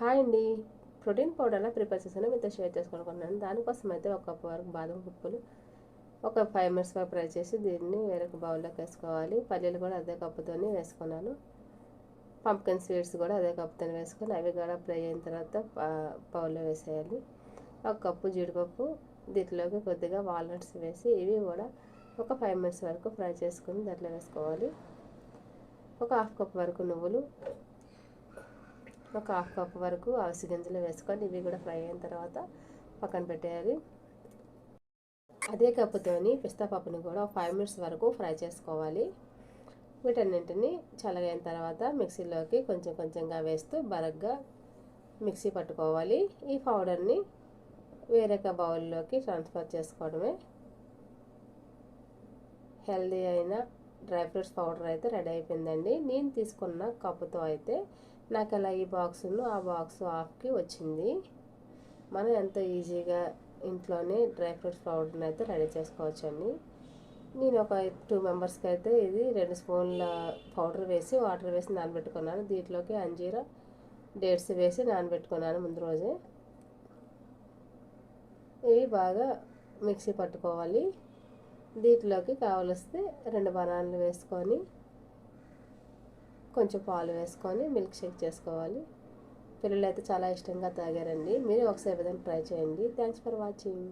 Hi అండి. Protein powder prepare చేసాను మీతో షేర్ చేసుకోనుకున్నాను దానికోసం అయితే ఒక కప్పు వరకు బాదం పప్పులు ఒక ఫైవ్ మినిట్స్ వరకు ఫ్రై చేసి దీన్ని వేరొక బౌల్లోకి వేసుకోవాలి. పల్లీలు కూడా అదే కప్పుతోనే వేసుకున్నాను. పంప్కిన్ స్వీట్స్ కూడా అదే కప్పుతో వేసుకొని అవి కూడా ఫ్రై అయిన తర్వాత బౌల్లో వేసేయాలి. ఒక కప్పు జీడిపప్పు దీంట్లోకి కొద్దిగా వాల్నట్స్ వేసి ఇవి కూడా ఒక ఫైవ్ మినిట్స్ వరకు ఫ్రై చేసుకుని దాంట్లో వేసుకోవాలి. ఒక హాఫ్ కప్ వరకు నువ్వులు ఒక హాఫ్ కప్ వరకు అవిసి గింజలు వేసుకొని ఇవి కూడా ఫ్రై అయిన తర్వాత పక్కన పెట్టేయాలి. అదే కప్పుతోని పిస్తా పప్పుని కూడా ఒక ఫైవ్ మినిట్స్ వరకు ఫ్రై చేసుకోవాలి. వీటన్నింటిని చల్లగైన తర్వాత మిక్సీలోకి కొంచెం కొంచెంగా వేస్తూ బరగ్గా మిక్సీ పట్టుకోవాలి. ఈ పౌడర్ని వేరొక బౌల్లోకి ట్రాన్స్ఫర్ చేసుకోవడమే. హెల్దీ అయిన డ్రై ఫ్రూట్స్ పౌడర్ అయితే రెడీ అయిపోయిందండి. నేను తీసుకున్న కప్పుతో అయితే నాకు అలా ఈ బాక్స్ ఉన్న ఆ బాక్స్ హాఫ్కి వచ్చింది. మనం ఎంతో ఈజీగా ఇంట్లోనే డ్రై ఫ్రూట్స్ పౌడర్ని అయితే రెడీ చేసుకోవచ్చండి నేను ఒక టూ మెంబర్స్కి అయితే ఇది రెండు స్పూన్ల పౌడర్ వేసి వాటర్ వేసి నానబెట్టుకున్నాను. దీంట్లోకి అంజీరా డేట్స్ వేసి నానబెట్టుకున్నాను ముందు రోజే. ఇవి బాగా మిక్సీ పట్టుకోవాలి. దీంట్లోకి కావలిస్తే రెండు బనానాలు వేసుకొని కొంచెం పాలు వేసుకొని మిల్క్ షేక్ చేసుకోవాలి. పిల్లలు అయితే చాలా ఇష్టంగా తాగారండి. మీరు ఒకసారి విధంగా ట్రై చేయండి. Thanks for watching.